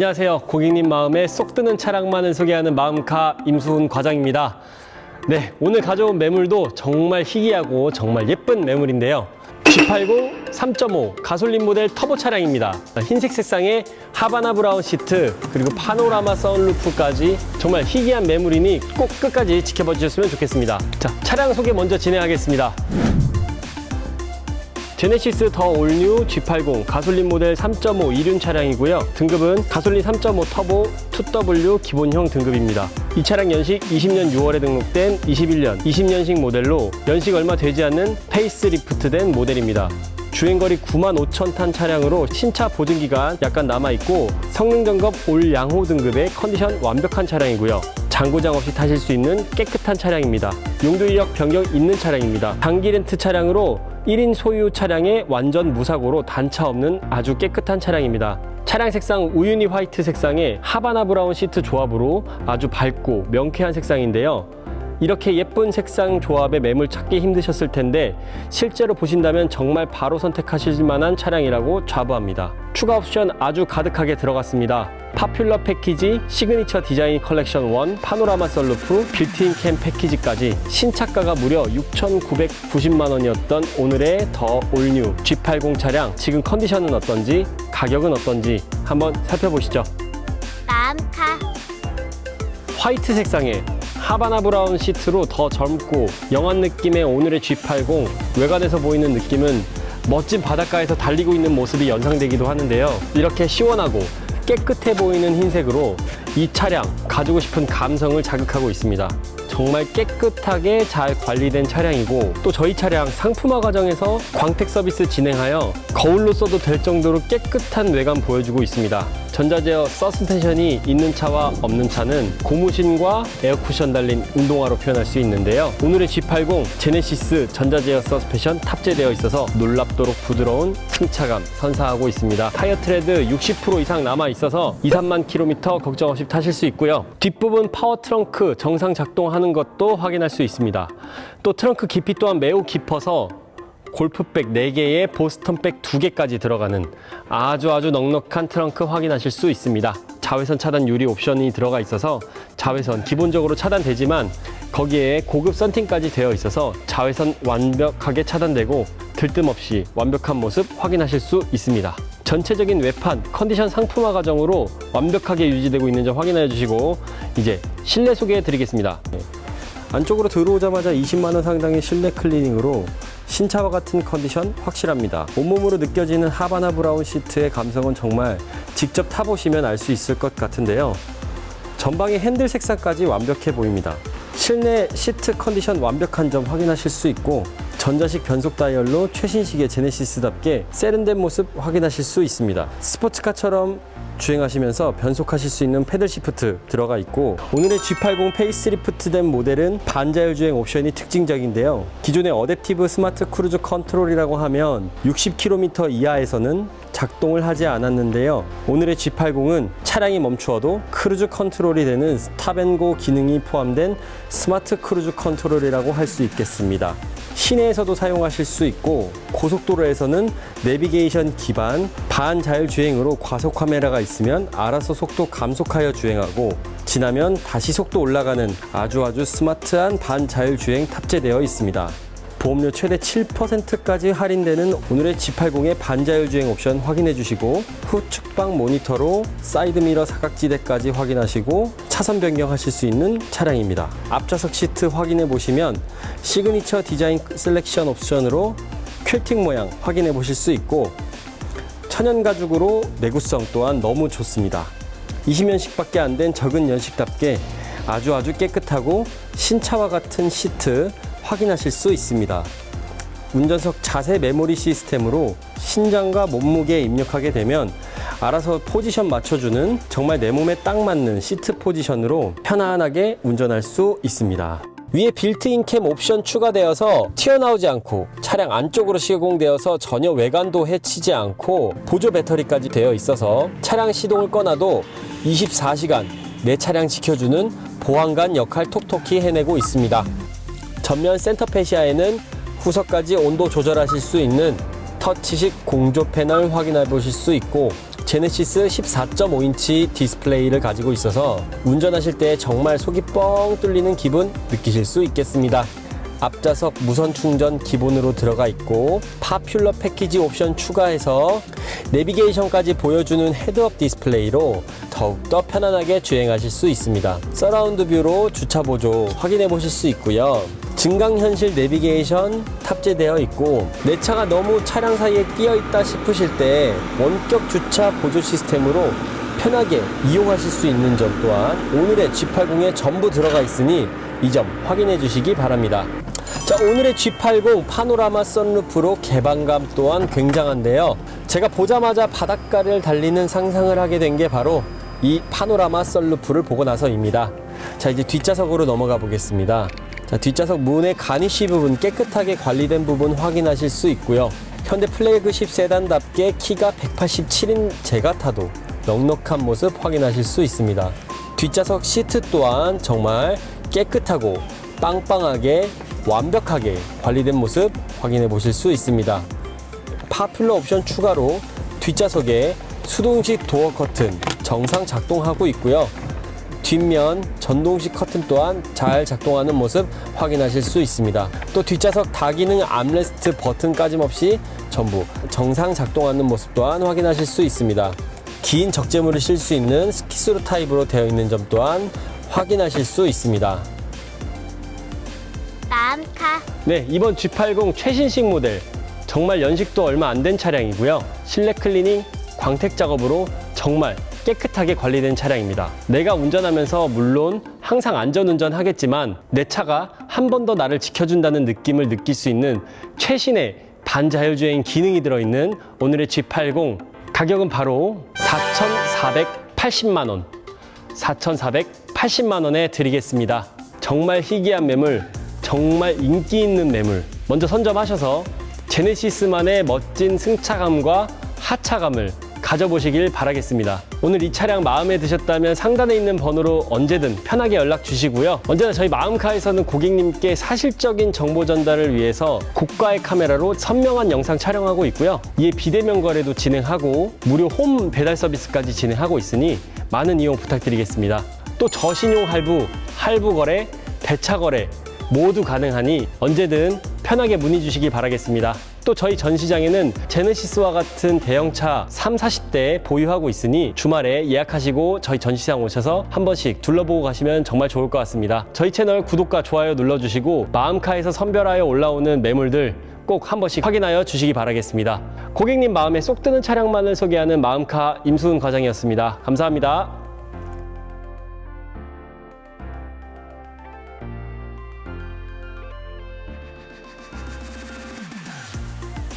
안녕하세요. 고객님 마음에 쏙 드는 차량만을 소개하는 마음카 임수훈 과장입니다. 네, 오늘 가져온 매물도 정말 희귀하고 정말 예쁜 매물인데요. G80 3.5 가솔린 모델 터보 차량입니다. 흰색 색상의 하바나 브라운 시트 그리고 파노라마 선루프까지 정말 희귀한 매물이니 꼭 끝까지 지켜봐 주셨으면 좋겠습니다. 자, 차량 소개 먼저 진행하겠습니다. 제네시스 더 올뉴 G80 가솔린 모델 3.5 이륜 차량이고요. 등급은 가솔린 3.5 터보 2W 기본형 등급입니다. 이 차량 연식 20년 6월에 등록된 21년 20년식 모델로 연식 얼마 되지 않는 페이스리프트된 모델입니다. 주행거리 9만 5천 탄 차량으로 신차 보증기간 약간 남아있고 성능 점검 올 양호 등급의 컨디션 완벽한 차량이고요. 장고장 없이 타실 수 있는 깨끗한 차량입니다. 용도 이력 변경 있는 차량입니다. 단기 렌트 차량으로 1인 소유 차량에 완전 무사고로 단차 없는 아주 깨끗한 차량입니다. 차량 색상 우유니 화이트 색상의 하바나 브라운 시트 조합으로 아주 밝고 명쾌한 색상인데요. 이렇게 예쁜 색상 조합의 매물 찾기 힘드셨을 텐데 실제로 보신다면 정말 바로 선택하실 만한 차량이라고 자부합니다. 추가 옵션 아주 가득하게 들어갔습니다. 파퓰러 패키지, 시그니처 디자인 컬렉션 1, 파노라마 썰루프, 빌트인 캠 패키지까지 신차가가 무려 6,990만 원이었던 오늘의 더 올뉴 G80 차량 지금 컨디션은 어떤지 가격은 어떤지 한번 살펴보시죠. 마음카 화이트 색상의 하바나 브라운 시트로 더 젊고 영한 느낌의 오늘의 G80 외관에서 보이는 느낌은 멋진 바닷가에서 달리고 있는 모습이 연상되기도 하는데요. 이렇게 시원하고 깨끗해 보이는 흰색으로 이 차량 가지고 싶은 감성을 자극하고 있습니다. 정말 깨끗하게 잘 관리된 차량이고 또 저희 차량 상품화 과정에서 광택 서비스 진행하여 거울로 써도 될 정도로 깨끗한 외관 보여주고 있습니다. 전자제어 서스펜션이 있는 차와 없는 차는 고무신과 에어쿠션 달린 운동화로 표현할 수 있는데요. 오늘의 G80 제네시스 전자제어 서스펜션 탑재되어 있어서 놀랍도록 부드러운 승차감 선사하고 있습니다. 타이어 트레드 60% 이상 남아 있어서 2, 3만 킬로미터 걱정 없이 타실 수 있고요. 뒷부분 파워 트렁크 정상 작동하는 것도 확인할 수 있습니다. 또 트렁크 깊이 또한 매우 깊어서 골프백 4개에 보스턴백 2개까지 들어가는 아주 아주 넉넉한 트렁크 확인하실 수 있습니다. 자외선 차단 유리 옵션이 들어가 있어서 자외선 기본적으로 차단되지만 거기에 고급 썬팅까지 되어 있어서 자외선 완벽하게 차단되고 들뜸 없이 완벽한 모습 확인하실 수 있습니다. 전체적인 외판 컨디션 상품화 과정으로 완벽하게 유지되고 있는 점 확인해 주시고 이제 실내 소개해 드리겠습니다. 안쪽으로 들어오자마자 20만 원 상당의 실내 클리닝으로 신차와 같은 컨디션 확실합니다. 온몸으로 느껴지는 하바나 브라운 시트의 감성은 정말 직접 타보시면 알 수 있을 것 같은데요. 전방의 핸들 색상까지 완벽해 보입니다. 실내 시트 컨디션 완벽한 점 확인하실 수 있고 전자식 변속 다이얼로 최신식의 제네시스답게 세련된 모습 확인하실 수 있습니다. 스포츠카처럼 주행하시면서 변속하실 수 있는 패들 시프트 들어가 있고 오늘의 G80 페이스리프트된 모델은 반자율 주행 옵션이 특징적인데요. 기존의 어댑티브 스마트 크루즈 컨트롤이라고 하면 60km 이하에서는 작동을 하지 않았는데요. 오늘의 G80은 차량이 멈추어도 크루즈 컨트롤이 되는 스탑앤고 기능이 포함된 스마트 크루즈 컨트롤이라고 할 수 있겠습니다. 시내에서도 사용하실 수 있고 고속도로에서는 내비게이션 기반 반자율 주행으로 과속 카메라가 있으면 알아서 속도 감속하여 주행하고 지나면 다시 속도 올라가는 아주 아주 스마트한 반자율 주행 탑재되어 있습니다. 보험료 최대 7%까지 할인되는 오늘의 G80의 반자율 주행 옵션 확인해 주시고 후 측방 모니터로 사이드미러 사각지대까지 확인하시고 차선 변경하실 수 있는 차량입니다. 앞좌석 시트 확인해 보시면 시그니처 디자인 셀렉션 옵션으로 퀼팅 모양 확인해 보실 수 있고 천연 가죽으로 내구성 또한 너무 좋습니다. 20년씩밖에 안 된 적은 연식답게 아주 아주 깨끗하고 신차와 같은 시트 확인하실 수 있습니다. 운전석 자세 메모리 시스템으로 신장과 몸무게 입력하게 되면 알아서 포지션 맞춰주는 정말 내 몸에 딱 맞는 시트 포지션으로 편안하게 운전할 수 있습니다. 위에 빌트인 캠 옵션 추가되어서 튀어나오지 않고 차량 안쪽으로 시공되어서 전혀 외관도 해치지 않고 보조 배터리까지 되어 있어서 차량 시동을 꺼놔도 24시간 내 차량 지켜주는 보안관 역할 톡톡히 해내고 있습니다. 전면 센터 페시아에는 후석까지 온도 조절하실 수 있는 터치식 공조 패널 확인해 보실 수 있고 제네시스 14.5인치 디스플레이를 가지고 있어서 운전하실 때 정말 속이 뻥 뚫리는 기분 느끼실 수 있겠습니다. 앞좌석 무선 충전 기본으로 들어가 있고 파퓰러 패키지 옵션 추가해서 내비게이션까지 보여주는 헤드업 디스플레이로 더욱더 편안하게 주행하실 수 있습니다. 서라운드 뷰로 주차 보조 확인해 보실 수 있고요. 증강현실 내비게이션 탑재되어 있고 내 차가 너무 차량 사이에 끼어 있다 싶으실 때 원격 주차 보조 시스템으로 편하게 이용하실 수 있는 점 또한 오늘의 G80에 전부 들어가 있으니 이 점 확인해 주시기 바랍니다. 자, 오늘의 G80 파노라마 썬루프로 개방감 또한 굉장한데요. 제가 보자마자 바닷가를 달리는 상상을 하게 된 게 바로 이 파노라마 썬루프를 보고 나서입니다. 자, 이제 뒷좌석으로 넘어가 보겠습니다. 자, 뒷좌석 문의 가니쉬 부분 깨끗하게 관리된 부분 확인하실 수 있고요. 현대 플래그십 세단답게 키가 187인 제가 타도 넉넉한 모습 확인하실 수 있습니다. 뒷좌석 시트 또한 정말 깨끗하고 빵빵하게 완벽하게 관리된 모습 확인해 보실 수 있습니다. 파퓰러 옵션 추가로 뒷좌석에 수동식 도어 커튼 정상 작동하고 있고요. 뒷면 전동식 커튼 또한 잘 작동하는 모습 확인하실 수 있습니다. 또 뒷좌석 다기능 암레스트 버튼 까짐 없이 전부 정상 작동하는 모습 또한 확인하실 수 있습니다. 긴 적재물을 실 수 있는 스키스루 타입으로 되어 있는 점 또한 확인하실 수 있습니다. 마음카 네, 이번 G80 최신식 모델 정말 연식도 얼마 안 된 차량이고요. 실내 클리닝, 광택 작업으로 정말 깨끗하게 관리된 차량입니다. 내가 운전하면서 물론 항상 안전운전 하겠지만 내 차가 한 번 더 나를 지켜준다는 느낌을 느낄 수 있는 최신의 반자율주행 기능이 들어있는 오늘의 G80 가격은 바로 4,480만 원. 4,480만 원에 드리겠습니다. 정말 희귀한 매물, 정말 인기 있는 매물. 먼저 선점하셔서 제네시스만의 멋진 승차감과 하차감을 가져보시길 바라겠습니다. 오늘 이 차량 마음에 드셨다면 상단에 있는 번호로 언제든 편하게 연락 주시고요. 언제나 저희 마음카에서는 고객님께 사실적인 정보 전달을 위해서 고가의 카메라로 선명한 영상 촬영하고 있고요. 이에 비대면 거래도 진행하고 무료 홈 배달 서비스까지 진행하고 있으니 많은 이용 부탁드리겠습니다. 또 저신용 할부, 할부 거래, 대차 거래 모두 가능하니 언제든 편하게 문의 주시기 바라겠습니다. 또 저희 전시장에는 제네시스와 같은 대형차 3, 40대 보유하고 있으니 주말에 예약하시고 저희 전시장 오셔서 한 번씩 둘러보고 가시면 정말 좋을 것 같습니다. 저희 채널 구독과 좋아요 눌러주시고 마음카에서 선별하여 올라오는 매물들 꼭 한 번씩 확인하여 주시기 바라겠습니다. 고객님 마음에 쏙 드는 차량만을 소개하는 마음카 임수은 과장이었습니다. 감사합니다.